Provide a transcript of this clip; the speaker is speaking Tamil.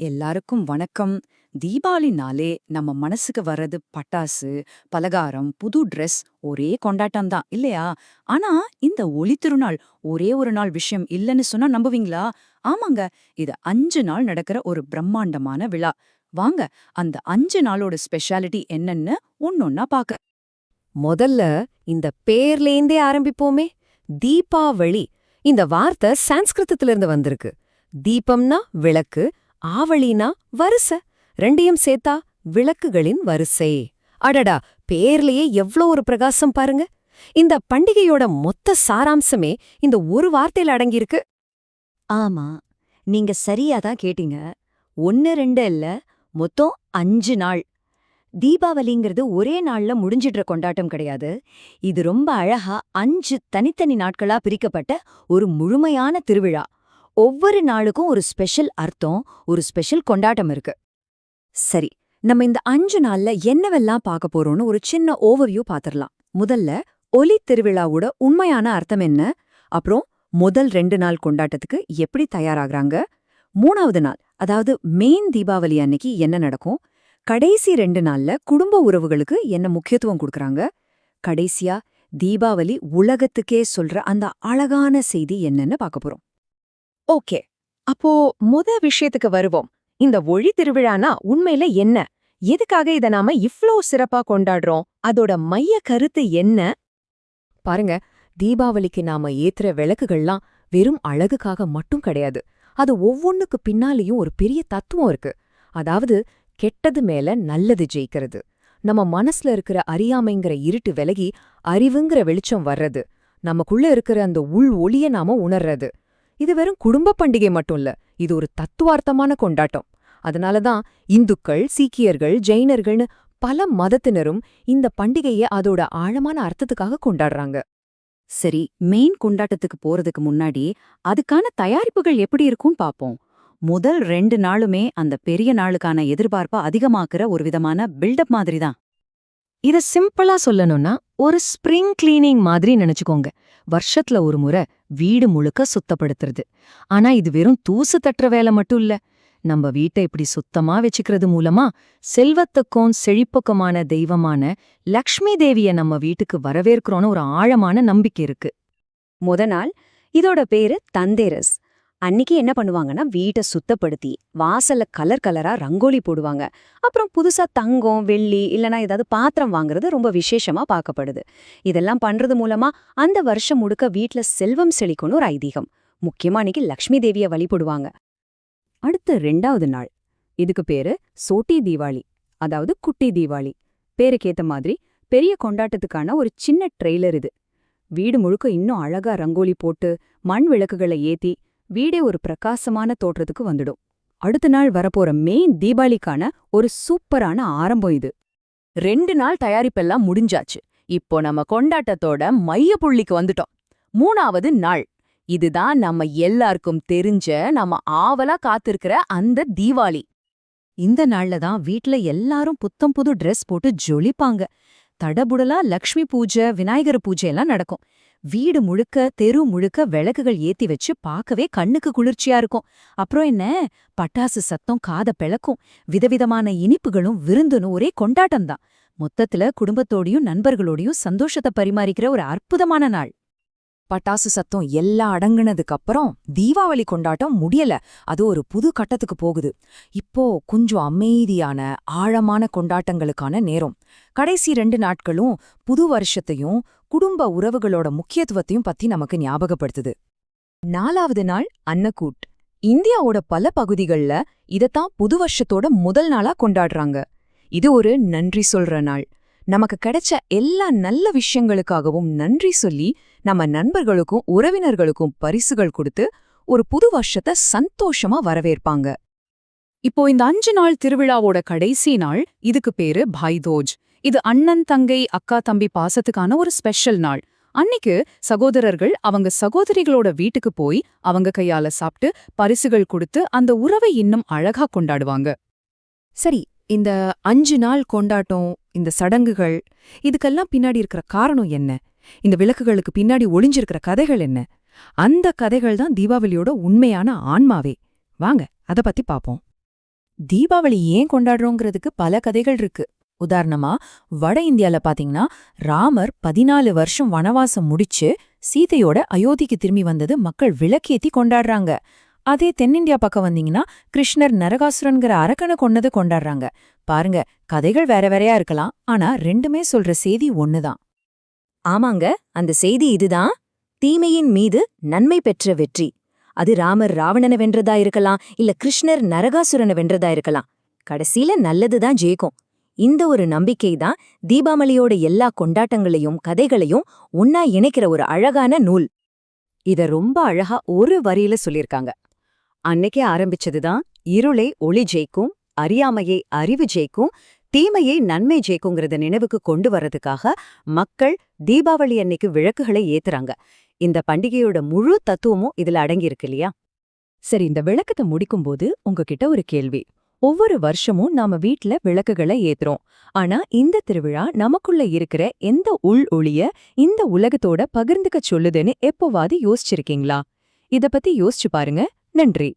எல்லாருக்கும் வணக்கம். தீபாவளினாலே நம்ம மனசுக்கு வர்றது பட்டாசு பலகாரம் புது ட்ரெஸ் ஒரே கொண்டாட்டம் தான் இல்லையா? ஆனா இந்த ஒளி திருநாள் ஒரே ஒரு நாள் விஷயம் இல்லைன்னு சொன்னா நம்புவீங்களா? ஆமாங்க. இது அஞ்சு நாள் நடக்கிற ஒரு பிரம்மாண்டமான விழா. வாங்க அந்த அஞ்சு நாளோட ஸ்பெஷாலிட்டி என்னன்னு ஒன்னொன்னா பாக்க. முதல்ல இந்த பேர்லேந்தே ஆரம்பிப்போமே. தீபாவளி. இந்த வார்த்தை சான்ஸ்கிருதத்திலிருந்து வந்திருக்கு. தீபம்னா விளக்கு ஆவளினா வரிசை. ரெண்டையும் சேர்த்தா விளக்குகளின் வரிசை. அடடா பேர்லயே எவ்ளோ ஒரு பிரகாசம் பாருங்க. இந்த பண்டிகையோட மொத்த சாராம்சமே இந்த ஒரு வார்த்தையில அடங்கியிருக்கு. ஆமா நீங்க சரியா தான் கேட்டீங்க. ஒன்னு ரெண்டு இல்ல மொத்தம் அஞ்சு நாள். தீபாவளிங்கிறது ஒரே நாள்ல முடிஞ்சிடுற கொண்டாட்டம் கிடையாது. இது ரொம்ப அழகா அஞ்சு தனித்தனி நாட்களா பிரிக்கப்பட்ட ஒரு முழுமையான திருவிழா. ஒவ்வொரு நாளுக்கும் ஒரு ஸ்பெஷல் அர்த்தம் ஒரு ஸ்பெஷல் கொண்டாட்டம் இருக்கு. சரி நம்ம இந்த அஞ்சு நாள்ல என்னவெல்லாம் பார்க்க போறோம்னு ஒரு சின்ன ஓவர்வியூ பாத்திரலாம் முதல்ல ஒலி திருவிழாவோட உண்மையான அர்த்தம் என்ன? அப்புறம் முதல் ரெண்டு நாள் கொண்டாட்டத்துக்கு எப்படி தயாராகிறாங்க? மூணாவது நாள் அதாவது மெயின் தீபாவளி அன்னைக்கு என்ன நடக்கும்? கடைசி ரெண்டு நாள்ல குடும்ப உறவுகளுக்கு என்ன முக்கியத்துவம் கொடுக்கறாங்க? கடைசியா தீபாவளி உலகத்துக்கே சொல்ற அந்த அழகான செய்தி என்னன்னு பார்க்க போறோம். ஓகே. அப்போ முத விஷயத்துக்கு வருவோம். இந்த ஒளி திருவிழானா உண்மையில என்ன? எதுக்காக இத நாம இவ்ளோ சிறப்பா கொண்டாடுறோம்? அதோட மைய கருத்து என்ன? பாருங்க தீபாவளிக்கு நாம ஏத்துற விளக்குகள்லாம் வெறும் அழகுக்காக மட்டும் கிடையாது. அது ஒவ்வொன்னுக்கு பின்னாலேயும் ஒரு பெரிய தத்துவம் இருக்கு. அதாவது கெட்டது மேல நல்லது ஜெயிக்கிறது. நம்ம மனசுல இருக்கிற அறியாமைங்கிற இருட்டு விலகி அறிவுங்கிற வெளிச்சம் வர்றது. நமக்குள்ள இருக்கிற அந்த உள் ஒளிய நாம உணர்றது. இது வெறும் குடும்ப பண்டிகை மட்டும் இல்ல இது ஒரு தத்துவார்த்தமான கொண்டாட்டம். அதனாலதான் இந்துக்கள் சீக்கியர்கள் ஜெயினர்கள்னு பல மதத்தினரும் இந்த பண்டிகையை அதோட ஆழமான அர்த்தத்துக்காக கொண்டாடுறாங்க. சரி மெயின் கொண்டாட்டத்துக்கு போறதுக்கு முன்னாடி அதுக்கான தயாரிப்புகள் எப்படி இருக்கும்னு பாப்போம். முதல் ரெண்டு நாளுமே அந்த பெரிய நாளுக்கான எதிர்பார்ப்பை அதிகமாக்குற ஒரு விதமான பில்டப் மாதிரி தான் இத சிம்பிளா சொல்லணும்னா ஒரு ஸ்ப்ரிங் கிளீனிங் மாதிரி நினைச்சுக்கோங்க. வருஷத்துல ஒரு முறை வீடு முழுக்க சுத்தப்படுத்துறது. ஆனா இது வெறும் தூசு தட்டுற வேலை மட்டும் இல்ல. நம்ம வீட்டை இப்படி சுத்தமா வச்சுக்கிறது மூலமா செல்வத்துக்கும் செழிப்புக்குமான தெய்வமான லக்ஷ்மி தேவிய நம்ம வீட்டுக்கு வரவேற்கிறோன்னு ஒரு ஆழமான நம்பிக்கை இருக்கு. முத நாள் இதோட பேரு தந்தேரஸ். அன்னிக்கு என்ன பண்ணுவாங்கன்னா வீட்டை சுத்தப்படுத்தி வாசல்ல கலர் கலரா ரங்கோலி போடுவாங்க. அப்புறம் புதுசா தங்கம் வெள்ளி இல்லனா ஏதாவது பாத்திரம் வாங்குறது ரொம்ப விசேஷமா பார்க்கப்படுது. இதெல்லாம் பண்றது மூலமா அந்த வருஷம் முழுக்க வீட்ல செல்வம் செழிக்கணும் ஒரு ஐதீகம். முக்கியமா அன்னைக்கு லக்ஷ்மி தேவிய வழிபடுவாங்க. அடுத்த ரெண்டாவது நாள். இதுக்கு பேரு சோட்டி தீபாவளி அதாவது குட்டி தீபாவளி பேருக்கேத்த மாதிரி பெரிய கொண்டாட்டத்துக்கான ஒரு சின்ன ட்ரெய்லர் இது. வீடு முழுக்க இன்னும் அழகா ரங்கோலி போட்டு மண் விளக்குகளை ஏத்தி வீடே ஒரு பிரகாசமான தோற்றத்துக்கு வந்துடும். அடுத்த நாள் வரப்போற மெயின் தீபாவளிக்கான ஒரு சூப்பரான ஆரம்பம் இது. ரெண்டு நாள் தயாரிப்பெல்லாம் முடிஞ்சாச்சு. இப்போ நம்ம கொண்டாட்டத்தோட மைய புள்ளிக்கு வந்துட்டோம். மூணாவது நாள். இதுதான் நம்ம எல்லாருக்கும் தெரிஞ்ச நம்ம ஆவலா காத்திருக்கிற அந்த தீபாவளி. இந்த நாள்ல தான் வீட்ல எல்லாரும் புத்தம் புது ட்ரெஸ் போட்டு ஜொலிப்பாங்க. தடபுடலா லக்ஷ்மி பூஜை விநாயகர் பூஜை எல்லாம் நடக்கும். வீடு முழுக்க தெரு முழுக்க விளக்குகள் ஏத்தி வச்சு பார்க்கவே கண்ணுக்கு குளிர்ச்சியா இருக்கும். அப்புறம் என்ன? பட்டாசு சத்தம் காத பிளக்கும். விதவிதமான இனிப்புகளும் விருந்துன்னு ஒரே கொண்டாட்டம் தான் மொத்தத்துல குடும்பத்தோடையும் நண்பர்களோடையும் சந்தோஷத்தை பரிமாறிக்கிற ஒரு அற்புதமான நாள். பட்டாசு சத்தம் எல்லாம் அடங்குனதுக்கு அப்புறம் தீபாவளி கொண்டாட்டம் முடியல. அது ஒரு புது கட்டத்துக்கு போகுது. இப்போ கொஞ்சம் அமைதியான ஆழமான கொண்டாட்டங்களுக்கான நேரம். கடைசி ரெண்டு நாட்களும் புது வருஷத்தையும் குடும்ப உறவுகளோட முக்கியத்துவத்தையும் பத்தி நமக்கு ஞாபகப்படுத்துது. நாலாவது நாள் அன்னக்கூட். இந்தியாவோட பல பகுதிகள்ல இதத்தான் புது வருஷத்தோட முதல் நாளா கொண்டாடுறாங்க. இது ஒரு நன்றி சொல்ற நாள். நமக்கு கிடைச்ச எல்லா நல்ல விஷயங்களுக்காகவும் நன்றி சொல்லி நம்ம நண்பர்களுக்கும் உறவினர்களுக்கும் பரிசுகள் கொடுத்து ஒரு புது வருஷத்தை சந்தோஷமா வரவேற்பாங்க. இப்போ இந்த அஞ்சு நாள் திருவிழாவோட கடைசி நாள் இதுக்கு பேரு பாய்தோஜ். இது அண்ணன் தங்கை அக்கா தம்பி பாசத்துக்கான ஒரு ஸ்பெஷல் நாள். அன்னிக்கு சகோதரர்கள் அவங்க சகோதரிகளோட வீட்டுக்கு போய் அவங்க கையால சாப்பிட்டு பரிசுகள் கொடுத்து அந்த உறவை இன்னும் அழகா கொண்டாடுவாங்க. சரி இந்த அஞ்சு நாள் கொண்டாட்டம் இந்த சடங்குகள் இதுக்கெல்லாம் பின்னாடி இருக்கிற காரணம் என்ன? இந்த விளக்குகளுக்கு பின்னாடி ஒளிஞ்சிருக்கிற கதைகள் என்ன? அந்த கதைகள் தான் தீபாவளியோட உண்மையான ஆன்மாவே. வாங்க அத பத்தி பாப்போம். தீபாவளி ஏன் கொண்டாடுறோங்கிறதுக்கு பல கதைகள் இருக்கு. உதாரணமா வட இந்தியால பாத்தீங்கன்னா ராமர் பதினாலு வருஷம் வனவாசம் முடிச்சு சீதையோட அயோத்திக்கு திரும்பி வந்தது மக்கள் விளக்கேத்தி கொண்டாடுறாங்க. அதே தென்னிந்தியா பக்கம் வந்தீங்கன்னா கிருஷ்ணர் நரகாசுரன்கிற அரக்கனை கொன்னது கொண்டாடுறாங்க. பாருங்க கதைகள் வேற வேறையா இருக்கலாம் ஆனா ரெண்டுமே சொல்ற செய்தி ஒண்ணுதான். ஆமாங்க அந்த செய்தி இதுதான். தீமையின் மீது நன்மை பெற்ற வெற்றி. அது ராமர் ராவணனை வென்றதா இருக்கலாம் இல்ல கிருஷ்ணர் நரகாசுரனை வென்றதா இருக்கலாம். கடைசியில நல்லதுதான் ஜெயிக்கும். இந்த ஒரு நம்பிக்கை தான் தீபாவளியோட எல்லா கொண்டாட்டங்களையும் கதைகளையும் ஒன்னா இணைக்கிற ஒரு அழகான நூல். இத ரொம்ப அழகா ஒரு வரியில சொல்லிருக்காங்க அன்னைக்கே ஆரம்பிச்சதுதான் இருளை ஒளி ஜெயிக்கும் அறியாமையை அறிவு ஜெயிக்கும் தீமையை நன்மை ஜெயிக்குங்கிறத நினைவுக்கு கொண்டு வர்றதுக்காக மக்கள் தீபாவளி அன்னைக்கு விளக்குகளை ஏத்துறாங்க. இந்த பண்டிகையோட முழு தத்துவமும் இதுல அடங்கியிருக்கு இல்லையா? சரி இந்த விளக்கத்தை முடிக்கும்போது உங்ககிட்ட ஒரு கேள்வி. ஒவ்வொரு வருஷமும் நாம வீட்ல விளக்குகளை ஏத்துறோம். ஆனா இந்த திருவிழா நமக்குள்ள இருக்கிற எந்த உள் ஒளிய இந்த உலகத்தோட பகிர்ந்துக்க சொல்லுதுன்னு எப்போவாது யோசிச்சிருக்கீங்களா? இத பத்தி யோசிச்சு பாருங்க. நன்றி.